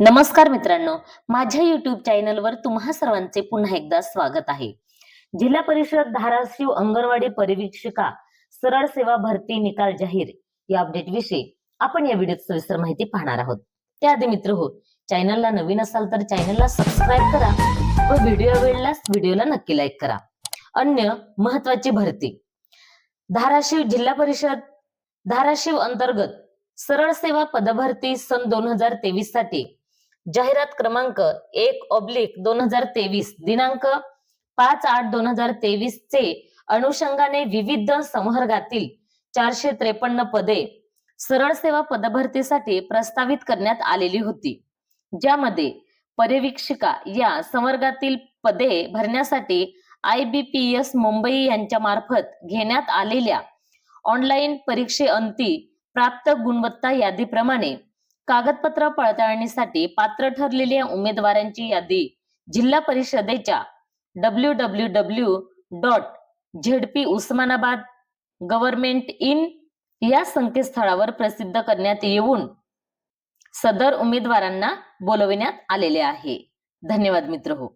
नमस्कार मित्रांनो माझ्या युट्यूब चॅनलवर तुम्हा सर्वांचे पुन्हा एकदा स्वागत आहे. जिल्हा परिषद धाराशिव अंगणवाडी परिवीक्षिका सरळ सेवा भरती निकाल जाहीर या अपडेट विषयी आपण या व्हिडिओत सविस्तर माहिती पाहणार आहोत. त्याआधी मित्र हो चॅनलला नवीन असाल तर चॅनलला सबस्क्राईब करा व व्हिडिओ आवडल्यास व्हिडिओला नक्की लाईक करा. अन्य महत्वाची भरती. धाराशिव जिल्हा परिषद धाराशिव अंतर्गत सरळ सेवा पदभरती सन दोन हजार तेवीससाठी जाहिरात क्रमांक एक ऑब्लिक दोन हजार तेवीस दिनांक पाच आठ दोन हजार तेवीस चे अनुषंगाने विविध संवर्गातील चारशे त्रेपन्न पदे सरळ सेवा पदभरतीसाठी प्रस्तावित करण्यात आलेली होती. ज्यामध्ये पर्यवेक्षिका या संवर्गातील पदे भरण्यासाठी I B P S Mumbai यांच्या मार्फत घेण्यात आलेल्या ऑनलाईन परीक्षेअंती प्राप्त गुणवत्ता यादीप्रमाणे कागदपत्र पडताळणीसाठी पात्र ठरलेल्या उमेदवारांची यादी जिल्हा परिषदेच्या W W W dot ZP Osmanabad government in या संकेतस्थळावर प्रसिद्ध करण्यात येऊन सदर उमेदवारांना बोलविण्यात आलेले आहे. धन्यवाद मित्र हो.